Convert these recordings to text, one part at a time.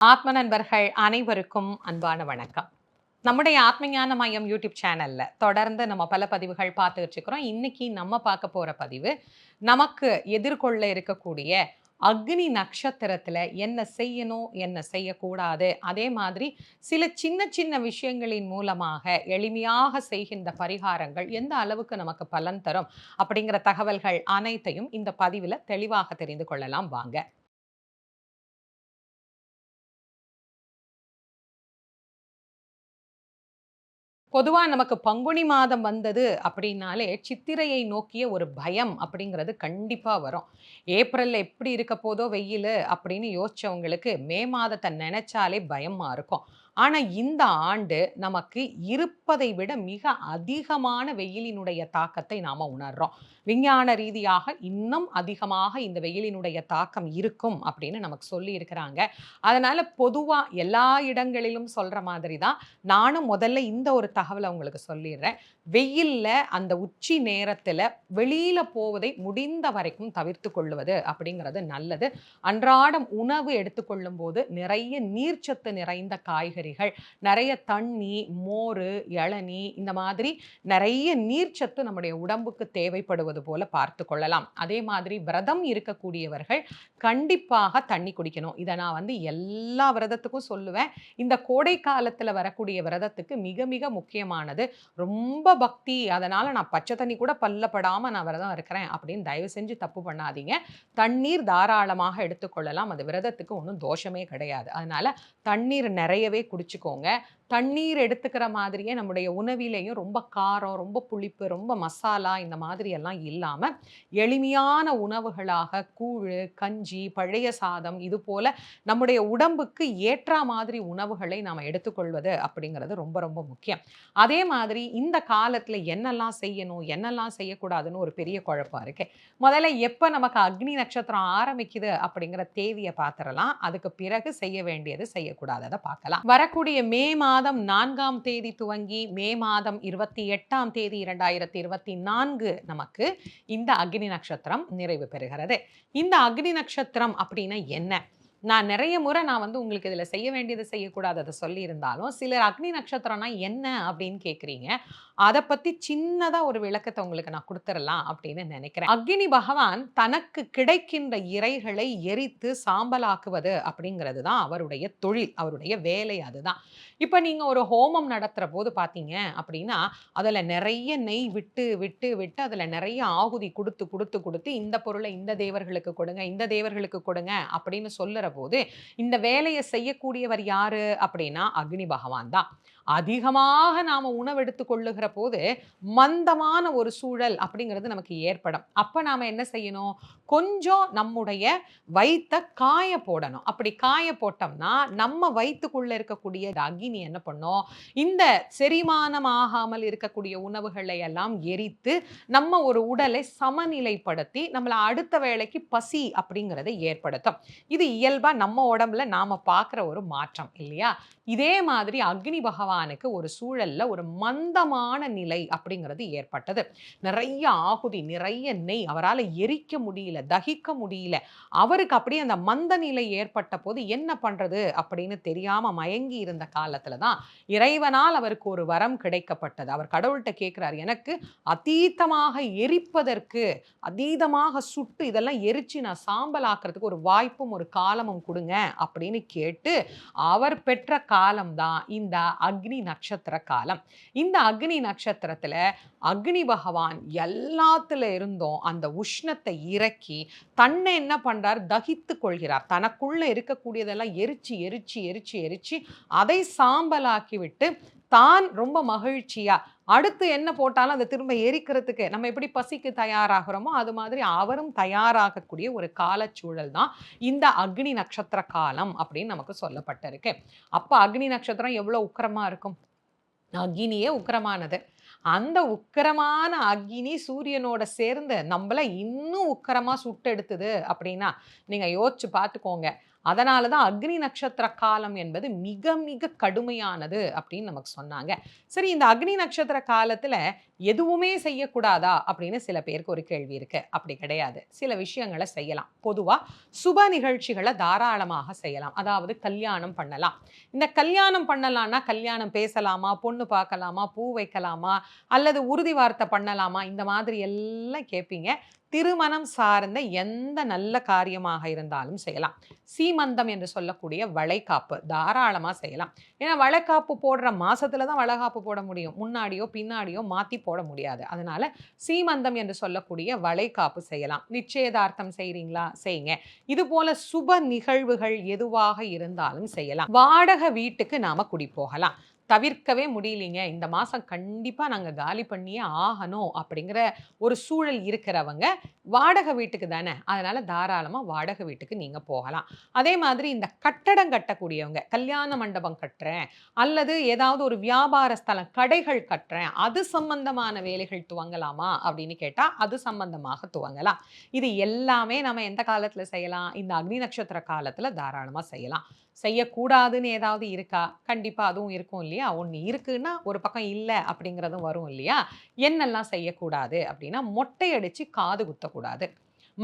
ஆத்ம நண்பர்கள் அனைவருக்கும் அன்பான வணக்கம். நம்முடைய ஆத்மஞான மையம் யூடியூப் சேனல்ல தொடர்ந்து நம்ம பல பதிவுகள் பார்த்துட்டு இருக்கிறோம். இன்னைக்கு நம்ம பார்க்க போற பதிவு நமக்கு எதிர்கொள்ள இருக்கக்கூடிய அக்னி நட்சத்திரத்தில் என்ன செய்யணும் என்ன செய்யக்கூடாது? அதே மாதிரி சில சின்ன சின்ன விஷயங்களின் மூலமாக எளிமையாக செய்கின்ற பரிகாரங்கள் எந்த அளவுக்கு நமக்கு பலன் தரும் அப்படிங்கிற தகவல்கள் அனைத்தையும் இந்த பதிவில் தெளிவாக தெரிந்து கொள்ளலாம். வாங்க. பொதுவாக நமக்கு பங்குனி மாதம் வந்தது அப்படின்னாலே சித்திரையை நோக்கிய ஒரு பயம் அப்படிங்கிறது கண்டிப்பாக வரும். ஏப்ரலில் எப்படி இருக்க போதோ வெயில் அப்படின்னு யோசிச்சவங்களுக்கு மே மாதத்தை நினைச்சாலே பயமாக இருக்கும். ஆனால் இந்த ஆண்டு நமக்கு இருப்பதை விட மிக அதிகமான வெயிலினுடைய தாக்கத்தை நாம் உணர்றோம். விஞ்ஞான ரீதியாக இன்னும் அதிகமாக இந்த வெயிலினுடைய தாக்கம் இருக்கும் அப்படின்னு நமக்கு சொல்லி இருக்கிறாங்க அதனால் பொதுவாக எல்லா இடங்களிலும் சொல்கிற மாதிரி தான் நானும் முதல்ல இந்த ஒரு தகவலை உங்களுக்கு சொல்லிடுறேன். வெயிலில் அந்த உச்சி நேரத்தில் வெளியில் போவதை முடிந்த வரைக்கும் தவிர்த்து கொள்வது அப்படிங்கிறது நல்லது. அன்றாடம் உணவு எடுத்துக்கொள்ளும் போது நிறைய நீர்ச்சத்து நிறைந்த காய்கறிகள் நிறைய தண்ணி மோர் இளநி இந்த மாதிரி நிறைய நீர்ச்சத்து நம்முடைய உடம்புக்கு தேவைப்படுவது போல பார்த்து கொள்ளலாம். அதே மாதிரி விரதம் இருக்கக்கூடியவர்கள் கண்டிப்பாக தண்ணி குடிக்கணும். இதை நான் வந்து எல்லா விரதத்துக்கும் சொல்லுவேன். இந்த கோடை காலத்தில் வரக்கூடிய விரதத்துக்கு மிக மிக முக்கியமானது ரொம்ப பக்தி. அதனால் நான் பச்சை தண்ணி கூட பல்லப்படாமல் நான் விரதம் இருக்கிறேன் அப்படின்னு தயவு செஞ்சு தப்பு பண்ணாதீங்க. தண்ணீர் தாராளமாக எடுத்துக்கொள்ளலாம் அது விரதத்துக்கு ஒன்றும் தோஷமே கிடையாது. அதனால் தண்ணீர் நிறையவே குடிச்சுக்கோங்க. தண்ணீர் எடுத்துக்கிற மாதிரியே நம்முடைய உணவிலையும் ரொம்ப காரம் ரொம்ப புளிப்பு ரொம்ப மசாலா இந்த மாதிரி எல்லாம் இல்லாமல் எளிமையான உணவுகளாக கூழ் கஞ்சி பழைய சாதம் இது போல நம்முடைய உடம்புக்கு ஏற்ற மாதிரி உணவுகளை நாம் எடுத்துக்கொள்வது அப்படிங்கிறது ரொம்ப ரொம்ப முக்கியம். அதே மாதிரி இந்த காலத்தில் என்னெல்லாம் செய்யணும் என்னெல்லாம் செய்யக்கூடாதுன்னு ஒரு பெரிய குழப்பம் இருக்கு. முதல்ல எப்போ நமக்கு அக்னி நட்சத்திரம் ஆரம்பிக்குது அப்படிங்கிற தேதியை பார்த்துடலாம். அதுக்கு பிறகு செய்ய வேண்டியது செய்யக்கூடாததை பார்க்கலாம். வரக்கூடிய மே மாதம் மாதம் நான்காம் தேதி துவங்கி மே மாதம் இருபத்தி எட்டாம் தேதி இரண்டாயிரத்தி இருபத்தி நான்கு நமக்கு இந்த அக்னி நட்சத்திரம் நிறைவு பெறுகிறது. இந்த அக்னி நட்சத்திரம் அப்படின்னா என்ன? நான் நிறைய முறை நான் வந்து உங்களுக்கு இதில் செய்ய வேண்டியது செய்யக்கூடாது அதை சொல்லியிருந்தாலும் சிலர் அக்னி நட்சத்திரம்னா என்ன அப்படின்னு கேட்குறீங்க அதை பற்றி சின்னதாக ஒரு விளக்கத்தை உங்களுக்கு நான் கொடுத்துடலாம் அப்படின்னு நினைக்கிறேன். அக்னி பகவான் தனக்கு கிடைக்கின்ற இறைகளை எரித்து சாம்பலாக்குவது அப்படிங்கிறது தான் அவருடைய தொழில் அவருடைய வேலை அதுதான். இப்போ நீங்கள் ஒரு ஹோமம் நடத்துகிற போது பார்த்தீங்க அப்படின்னா அதில் நிறைய நெய் விட்டு விட்டு விட்டு அதில் நிறைய ஆகுதி கொடுத்து கொடுத்து கொடுத்து இந்த பொருளை இந்த தேவர்களுக்கு கொடுங்க இந்த தேவர்களுக்கு கொடுங்க அப்படின்னு சொல்லுற போது இந்த வேலையை செய்யக்கூடியவர் யாரு அப்படின்னா அக்னி பகவான் தான். அதிகமாக நாம் உணவெடுத்து கொள்ளுகிற போது மந்தமான ஒரு சூழல் அப்படிங்கிறது நமக்கு ஏற்படும். அப்போ நாம் என்ன செய்யணும்? கொஞ்சம் நம்முடைய வயிற்ற காய போடணும். அப்படி காய போட்டோம்னா நம்ம வயிற்றுக்குள்ளே இருக்கக்கூடிய அக்னி என்ன பண்ணும்? இந்த செரிமானம் ஆகாமல் இருக்கக்கூடிய உணவுகளை எல்லாம் எரித்து நம்ம ஒரு உடலை சமநிலைப்படுத்தி நம்மளை அடுத்த வேலைக்கு பசி அப்படிங்கிறத ஏற்படுத்தும். இது இயல்பாக நம்ம உடம்புல நாம் பார்க்குற ஒரு மாற்றம் இல்லையா? இதே மாதிரி அக்னி பகவானுக்கு ஒரு சூழல்ல ஒரு மந்தமான நிலை அப்படிங்கிறது ஏற்பட்டது. நிறைய ஆகுதி நிறைய நெய் அவரால் எரிக்க முடியல தகிக்க முடியல. அவருக்கு அப்படியே அந்த மந்த நிலை ஏற்பட்ட போது என்ன பண்றது அப்படின்னு தெரியாம மயங்கி இருந்த காலத்துல தான் இறைவனால் அவருக்கு ஒரு வரம் கிடைக்கப்பட்டது. அவர் கடவுள்கிட்ட கேட்கிறார் எனக்கு அதீதமாக எரிப்பதற்கு அதீதமாக சுட்டு இதெல்லாம் எரிச்சு நான் சாம்பல் ஆக்கிறதுக்கு ஒரு வாய்ப்பும் ஒரு காலமும் கொடுங்க அப்படின்னு கேட்டு அவர் பெற்ற காலம்தான் இந்த அக்னி நட்சத்திர காலம். இந்த அக்னி நட்சத்திரத்துல அக்னி பகவான் எல்லாத்துல இருந்தும் அந்த உஷ்ணத்தை இறக்கி தன்னை என்ன பண்ணுறார் தகித்து கொள்கிறார். தனக்குள்ள இருக்கக்கூடியதெல்லாம் எரிச்சு எரிச்சு எரிச்சு எரிச்சு அதை சாம்பலாக்கி விட்டு தான் ரொம்ப மகிழ்ச்சியா அடுத்து என்ன போட்டாலும் அதை திரும்ப எரிக்கிறதுக்கு நம்ம எப்படி பசிக்கு தயாராகிறோமோ அது மாதிரி அவரும் தயாராகக்கூடிய ஒரு காலச்சூழல் தான் இந்த அக்னி நட்சத்திர காலம் அப்படின்னு நமக்கு சொல்லப்பட்டிருக்கு. அப்போ அக்னி நட்சத்திரம் எவ்வளோ உக்கரமாக இருக்கும்? அக்னியே உக்கரமானது. அந்த உக்கரமான அக்னி சூரியனோட சேர்ந்து நம்மள இன்னும் உக்கரமாக சுட்டெடுத்துது அப்படின்னா நீங்கள் யோசிச்சு பார்த்துக்கோங்க. அதனால தான் அக்னி நட்சத்திர காலம் என்பது மிக மிக கடுமையானது அப்படின்னு நமக்கு சொன்னாங்க. சரி இந்த அக்னி நட்சத்திர காலத்தில் எதுவுமே செய்யக்கூடாதா? அப்படின்னு சில பேருக்கு ஒரு கேள்வி இருக்கு. அப்படி கிடையாது. சில விஷயங்களை செய்யலாம். பொதுவாக சுப நிகழ்ச்சிகளை தாராளமாக செய்யலாம். அதாவது கல்யாணம் பண்ணலாம். இந்த கல்யாணம் பண்ணலாம்னா கல்யாணம் பேசலாமா? பொண்ணு பார்க்கலாமா? பூ வைக்கலாமா? அல்லது உறுதி வார்த்தை பண்ணலாமா? இந்த மாதிரி எல்லாம் கேட்பீங்க திருமணம் சார்ந்த எந்த நல்ல காரியமாக இருந்தாலும் செய்யலாம். சீமந்தம் என்று சொல்லக்கூடிய வளைகாப்பு தாராளமாக செய்யலாம். ஏன்னா வளைகாப்பு போடுற மாசத்துல தான் வளைகாப்பு போட முடியும். முன்னாடியோ பின்னாடியோ மாற்றி போட முடியாது. அதனால சீமந்தம் என்று சொல்லக்கூடிய வளைகாப்பு செய்யலாம். நிச்சயதார்த்தம் செய்றீங்களா? செய்யுங்க. இது போல சுப நிகழ்வுகள் எதுவாக இருந்தாலும் செய்யலாம். வாடகை வீட்டுக்கு நாம குடி போகலாம். தவிர்க்கவே முடியலைங்க. இந்த மாதம் கண்டிப்பாக நாங்கள் காலி பண்ணியே ஆகணும் அப்படிங்கிற ஒரு சூழல் இருக்கிறவங்க வாடகை வீட்டுக்கு தானே. அதனால் தாராளமாக வாடகை வீட்டுக்கு நீங்கள் போகலாம். அதே மாதிரி இந்த கட்டடம் கட்டக்கூடியவங்க கல்யாண மண்டபம் கட்டுறேன் அல்லது ஏதாவது ஒரு வியாபார ஸ்தலம் கடைகள் கட்டுறேன் அது சம்பந்தமான வேலைகள் துவங்கலாமா அப்படின்னு கேட்டால் அது சம்பந்தமாக துவங்கலாம். இது எல்லாமே நம்ம எந்த காலத்தில் செய்யலாம்? இந்த அக்னி நட்சத்திர காலத்தில் தாராளமாக செய்யலாம். செய்யக்கூடாதுன்னு ஏதாவது இருக்கா? கண்டிப்பாக அதுவும் இருக்கும் இல்லையா? ஒன்று இருக்குன்னா ஒரு பக்கம் இல்லை அப்படிங்கிறதும் வரும் இல்லையா? என்னெல்லாம் செய்யக்கூடாது அப்படின்னா மொட்டை அடித்து காது குத்தக்கூடாது.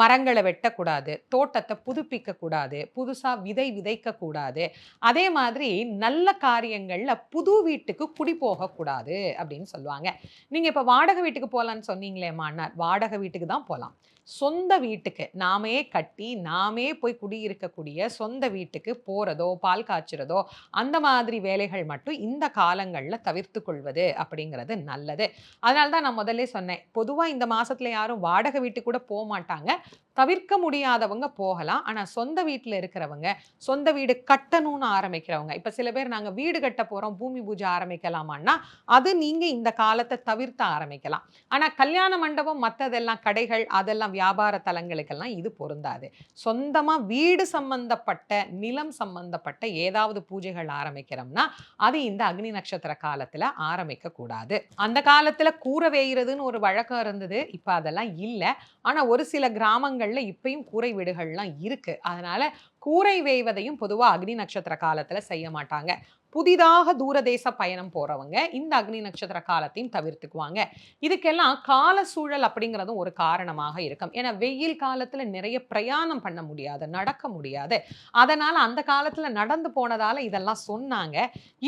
மரங்களை வெட்டக்கூடாது தோட்டத்தை புதுப்பிக்க கூடாது புதுசாக விதை விதைக்கக்கூடாது. அதே மாதிரி நல்ல காரியங்களில் புது வீட்டுக்கு குடி போகக்கூடாது அப்படின்னு சொல்லுவாங்க. நீங்கள் இப்போ வாடகை வீட்டுக்கு போகலான்னு சொன்னீங்களே மாண்ணார் வாடகை வீட்டுக்கு தான் போகலாம் சொந்த வீட்டுக்கு நாமே கட்டி நாமே போய் குடியிருக்கக்கூடிய சொந்த வீட்டுக்கு போகிறதோ பால் காய்ச்சுறதோ அந்த மாதிரி வேலைகள் மட்டும் இந்த காலங்களில் தவிர்த்து கொள்வது அப்படிங்கிறது நல்லது. அதனால தான் நான் முதல்ல சொன்னேன் பொதுவாக இந்த மாதத்தில் யாரும் வாடகை வீட்டுக்கு கூட போக மாட்டாங்க தவிர்க்க முடியாதவங்க போகலாம். ஆனால் சொந்த வீட்டில் இருக்கிறவங்க சொந்த வீடு கட்டணும்னு ஆரம்பிக்கிறவங்க இப்போ சில பேர் நாங்கள் வீடு கட்ட போகிறோம் பூமி பூஜை ஆரம்பிக்கலாமான்னா அது நீங்கள் இந்த காலத்தை தவிர்த்து ஆரம்பிக்கலாம். ஆனால் கல்யாண மண்டபம் மற்றதெல்லாம் கடைகள் அதெல்லாம் வியாபார தலங்களுக்கெல்லாம் இது பொருந்தாது. சொந்தமாக வீடு சம்பந்தப்பட்ட நிலம் சம்பந்தப்பட்ட ஏதாவது பூஜைகள் ஆரம்பிக்கிறோம்னா அது இந்த அக்னி நட்சத்திர காலத்தில் ஆரம்பிக்க கூடாது. அந்த காலத்தில் கூரை வேயிறதுன்னு ஒரு வழக்கம் இருந்தது இப்போ அதெல்லாம் இல்லை. ஆனால் ஒரு சில கிராமங்களில் இப்பயும் கூரை வீடுகள்லாம் இருக்கு. அதனால கூரை வேய்வதையும் பொதுவாக அக்னி நட்சத்திர காலத்தில் செய்ய மாட்டாங்க. புதிதாக தூரதேச பயணம் போறவங்க இந்த அக்னி நட்சத்திர காலத்தையும் தவிர்த்துக்குவாங்க. இதுக்கெல்லாம் கால சூழல் அப்படிங்கிறதும் ஒரு காரணமாக இருக்கும். ஏன்னா வெயில் காலத்துல நிறைய பிரயாணம் பண்ண முடியாது நடக்க முடியாது. அதனால அந்த காலத்துல நடந்து போனதால இதெல்லாம் சொன்னாங்க.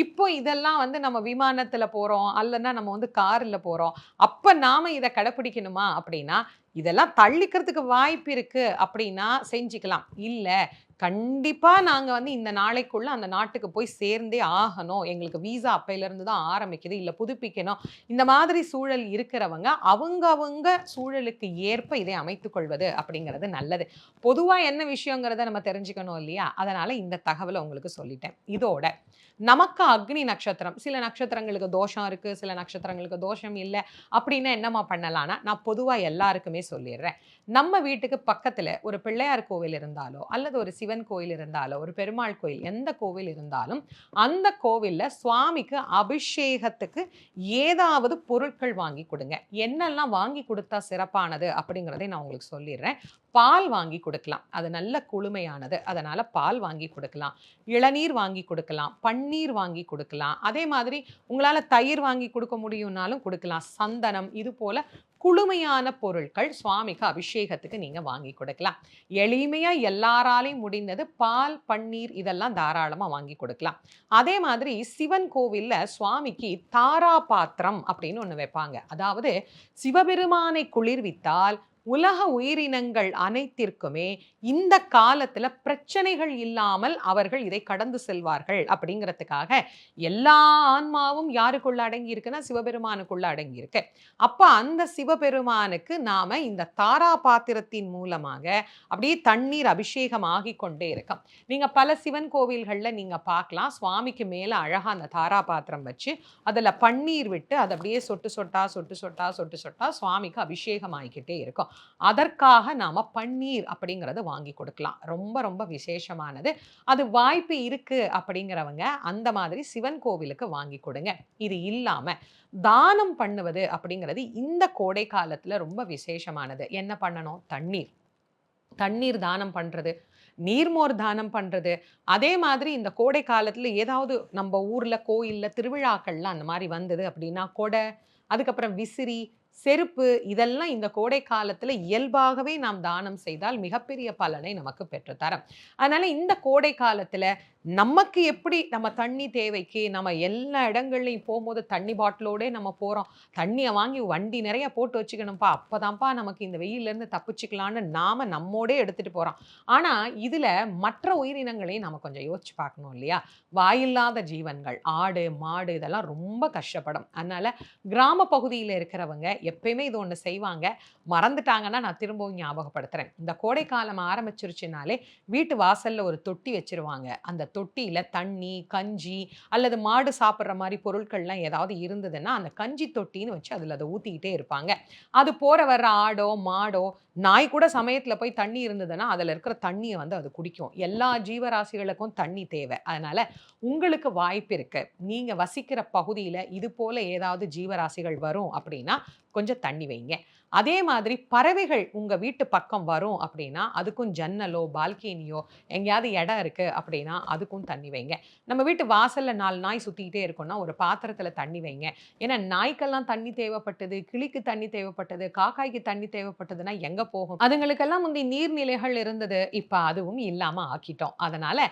இப்போ இதெல்லாம் வந்து நம்ம விமானத்துல போறோம் அல்லன்னா நம்ம வந்து காரில் போறோம். அப்ப நாம இதை கடைப்பிடிக்கணுமா அப்படின்னா இதெல்லாம் தள்ளிக்கிறதுக்கு வாய்ப்பு இருக்கு அப்படின்னா செஞ்சுக்கலாம். இல்லை கண்டிப்பாக நாங்கள் வந்து இந்த நாளைக்குள்ள அந்த நாட்டுக்கு போய் சேர்ந்தே ஆகணும். எங்களுக்கு வீசா அப்பையிலேருந்து தான் ஆரம்பிக்குது. இல்லை புதுப்பிக்கணும். இந்த மாதிரி சூழல் இருக்கிறவங்க அவங்க அவங்க சூழலுக்கு ஏற்ப இதை அமைத்துக்கொள்வது அப்படிங்கிறது நல்லது. பொதுவாக என்ன விஷயங்கிறத நம்ம தெரிஞ்சுக்கணும் இல்லையா? அதனால் இந்த தகவலை உங்களுக்கு சொல்லிட்டேன். இதோட நமக்கு அக்னி நட்சத்திரம் சில நட்சத்திரங்களுக்கு தோஷம் இருக்குது சில நட்சத்திரங்களுக்கு தோஷம் இல்லை அப்படின்னா என்னம்மா பண்ணலான்னா நான் பொதுவாக எல்லாருக்குமே சொல்லிடுறேன். நம்ம வீட்டுக்கு பக்கத்தில் ஒரு பிள்ளையார் கோவில் இருந்தாலோ அல்லது ஒரு சிவன் கோயில் இருந்தாலும் ஒரு பெருமாள் கோயில் எந்த கோவில் இருந்தாலும் அந்த கோவிலில் சுவாமிக்கு அபிஷேகத்துக்கு ஏதாவது பொருட்கள் வாங்கி கொடுங்க. என்னெல்லாம் வாங்கி கொடுத்தா சிறப்பானது அப்படிங்கிறதை நான் உங்களுக்கு சொல்லிடுறேன். பால் வாங்கி கொடுக்கலாம். அது நல்ல குளுமையானது. அதனால் பால் வாங்கி கொடுக்கலாம். இளநீர் வாங்கி கொடுக்கலாம். பன்னீர் வாங்கி கொடுக்கலாம். அதே மாதிரி உங்களால் தயிர் வாங்கி கொடுக்க முடியும்னாலும் கொடுக்கலாம். சந்தனம் இது போல் குளுமையான பொருட்கள் சுவாமிக்கு அபிஷேகத்துக்கு நீங்கள் வாங்கி கொடுக்கலாம். எளிமையாக எல்லாராலையும் முடிந்தது பால் பன்னீர் இதெல்லாம் தாராளமாக வாங்கி கொடுக்கலாம். அதே மாதிரி சிவன் கோவிலில் சுவாமிக்கு தாரா பாத்திரம் அப்படின்னு ஒன்று வைப்பாங்க. அதாவது சிவபெருமானை குளிர்வித்தால் உலக உயிரினங்கள் அனைத்திற்குமே இந்த காலத்துல பிரச்சனைகள் இல்லாமல் அவர்கள் இதை கடந்து செல்வார்கள் அப்படிங்கிறதுக்காக எல்லா ஆன்மாவும் யாருக்குள்ள அடங்கி இருக்குன்னா சிவபெருமானுக்குள்ள அடங்கி இருக்கு அப்ப அந்த சிவபெருமானுக்கு நாம இந்த தாரா பாத்திரத்தின் மூலமாக அப்படியே தண்ணீர் அபிஷேகம் ஆகி கொண்டே இருக்கும். நீங்க பல சிவன் கோவில்கள்ல நீங்க பார்க்கலாம். சுவாமிக்கு மேல அழகா அந்த தாரா பாத்திரம் வச்சு அதுல பன்னீர் விட்டு அதை அப்படியே சொட்டு சொட்டா சொட்டு சொட்டா சொட்டு சொட்டா சுவாமிக்கு அபிஷேகம் ஆகிக்கிட்டே இருக்கும். அதற்காக நாம பன்னீர் அப்படிங்கிறத வாங்கி கொடுக்கலாம். ரொம்ப ரொம்ப விசேஷமானது. அது வாய்ப்பு இருக்கு அப்படிங்கிறவங்க அந்த மாதிரி சிவன் கோவிலுக்கு வாங்கி கொடுங்க. இது இல்லாம தானம் பண்ணுவது அப்படிங்கிறது இந்த கோடை காலத்துல ரொம்ப விசேஷமானது. என்ன பண்ணணும்? தண்ணீர். தண்ணீர் தானம் பண்றது நீர்மோர் தானம் பண்றது. அதே மாதிரி இந்த கோடை காலத்துல ஏதாவது நம்ம ஊர்ல கோயில்ல திருவிழாக்கள்லாம் அந்த மாதிரி வந்தது அப்படின்னா கொடை அதுக்கப்புறம் விசிறி செருப்பு இதெல்லாம் இந்த கோடை காலத்தில் இயல்பாகவே நாம் தானம் செய்தால் மிகப்பெரிய பலனை நமக்கு பெற்றுத்தரும். அதனால் இந்த கோடை காலத்தில் நமக்கு எப்படி நம்ம தண்ணி தேவைக்கு நம்ம எல்லா இடங்கள்லையும் போகும்போது தண்ணி பாட்டிலோடே நம்ம போகிறோம் தண்ணியை வாங்கி வண்டி நிறைய போட்டு வச்சுக்கணும்ப்பா. அப்போதான்ப்பா நமக்கு இந்த வெயிலேருந்து தப்பிச்சுக்கலான்னு நாம் நம்மோடே எடுத்துகிட்டு போகிறோம் ஆனால் இதில் மற்ற உயிரினங்களையும் நம்ம கொஞ்சம் யோசிச்சு பார்க்கணும் இல்லையா? வாயில்லாத ஜீவன்கள் ஆடு மாடு இதெல்லாம் ரொம்ப கஷ்டப்படும். அதனால் கிராம பகுதியில் இருக்கிறவங்க எப்பயுமே இது ஒன்று செய்வாங்க. மறந்துட்டாங்கன்னா நான் திரும்பவும் ஞாபகப்படுத்துகிறேன் இந்த கோடை காலம் ஆரம்பிச்சிருச்சுனாலே வீட்டு வாசலில் ஒரு தொட்டி வச்சுருவாங்க. அந்த தொட்டியில் தண்ணி கஞ்சி அல்லது மாடு சாப்பிட்ற மாதிரி பொருட்கள்லாம் ஏதாவது இருந்ததுன்னா அந்த கஞ்சி தொட்டின்னு வச்சு அதில் அதை ஊற்றிக்கிட்டே இருப்பாங்க. அது போகிற வர்ற ஆடோ மாடோ நாய் கூட சமயத்தில் போய் தண்ணி இருந்ததுன்னா அதில் இருக்கிற தண்ணியை வந்து அது குடிக்கும். எல்லா ஜீவராசிகளுக்கும் தண்ணி தேவை. அதனால் உங்களுக்கு வாய்ப்பு இருக்கு. நீங்கள் வசிக்கிற பகுதியில் இது போல் ஏதாவது ஜீவராசிகள் வரும் அப்படின்னா கொஞ்சம் தண்ணி வைங்க. அதே மாதிரி பறவைகள் உங்கள் வீட்டு பக்கம் வரும் அப்படின்னா அதுக்கும் ஜன்னலோ பால்கனியோ எங்கேயாவது இடம் இருக்குது அப்படின்னா அதுக்கும் தண்ணி வைங்க. நம்ம வீட்டு வாசலில் நாலு நாய் சுற்றிக்கிட்டே இருக்கோம்னா ஒரு பாத்திரத்தில் தண்ணி வைங்க. ஏன்னா நாய்க்கெல்லாம் தண்ணி தேவைப்பட்டது கிளிக்கு தண்ணி தேவைப்பட்டது காக்காய்க்கு தண்ணி தேவைப்பட்டதுன்னா எங்கே போகும்? அதுங்களுக்கெல்லாம் முந்தி நீர்நிலைகள் இருந்தது. இப்போ அதுவும் இல்லாமல் ஆக்கிட்டோம். அதனால்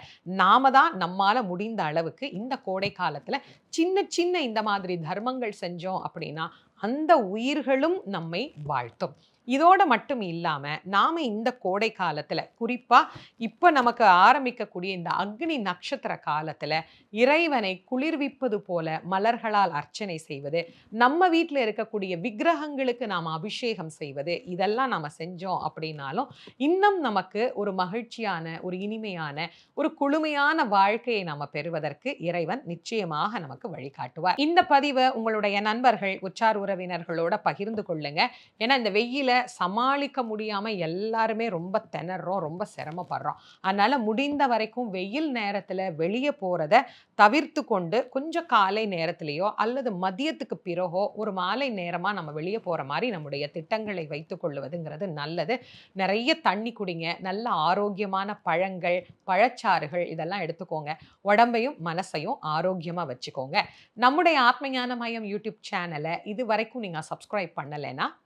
நாம தான் நம்மால் முடிந்த அளவுக்கு இந்த கோடை காலத்தில் சின்ன சின்ன இந்த மாதிரி தர்மங்கள் செஞ்சோம் அப்படின்னா அந்த உயிர்களும் நம்மை வாழ்த்தும். இதோட மட்டும் இல்லாமல் நாம் இந்த கோடை காலத்தில் குறிப்பாக இப்போ நமக்கு ஆரம்பிக்கக்கூடிய இந்த அக்னி நட்சத்திர காலத்தில் இறைவனை குளிர்விப்பது போல மலர்களால் அர்ச்சனை செய்வது நம்ம வீட்டில் இருக்கக்கூடிய விக்கிரகங்களுக்கு நாம் அபிஷேகம் செய்வது இதெல்லாம் நாம் செஞ்சோம் அப்படின்னாலும் இன்னும் நமக்கு ஒரு மகிழ்ச்சியான ஒரு இனிமையான ஒரு குளுமையான வாழ்க்கையை நாம் பெறுவதற்கு இறைவன் நிச்சயமாக நமக்கு வழிகாட்டுவார். இந்த பதிவை உங்களுடைய நண்பர்கள் உச்சார் உறவினர்களோட பகிர்ந்து கொள்ளுங்க. ஏன்னா இந்த வெயில சமாளிக்க முடியாமல் எல்லாருமே ரொம்ப திணறோம் ரொம்ப சிரமப்படுறோம். அதனால் முடிந்த வரைக்கும் வெயில் நேரத்தில் வெளியே போகிறத தவிர்த்து கொண்டு கொஞ்சம் காலை நேரத்திலேயோ அல்லது மதியத்துக்கு பிறகோ ஒரு மாலை நேரமாக நம்ம வெளியே போகிற மாதிரி நம்முடைய திட்டங்களை வைத்து கொள்ளுவதுங்கிறது நல்லது. நிறைய தண்ணி குடிங்க நல்ல ஆரோக்கியமான பழங்கள் பழச்சாறுகள் இதெல்லாம் எடுத்துக்கோங்க. உடம்பையும் மனசையும் ஆரோக்கியமாக வச்சுக்கோங்க. நம்முடைய ஆத்மஞான மையம் யூடியூப் சேனலை இது வரைக்கும் நீங்கள் சப்ஸ்கிரைப் பண்ணலைன்னா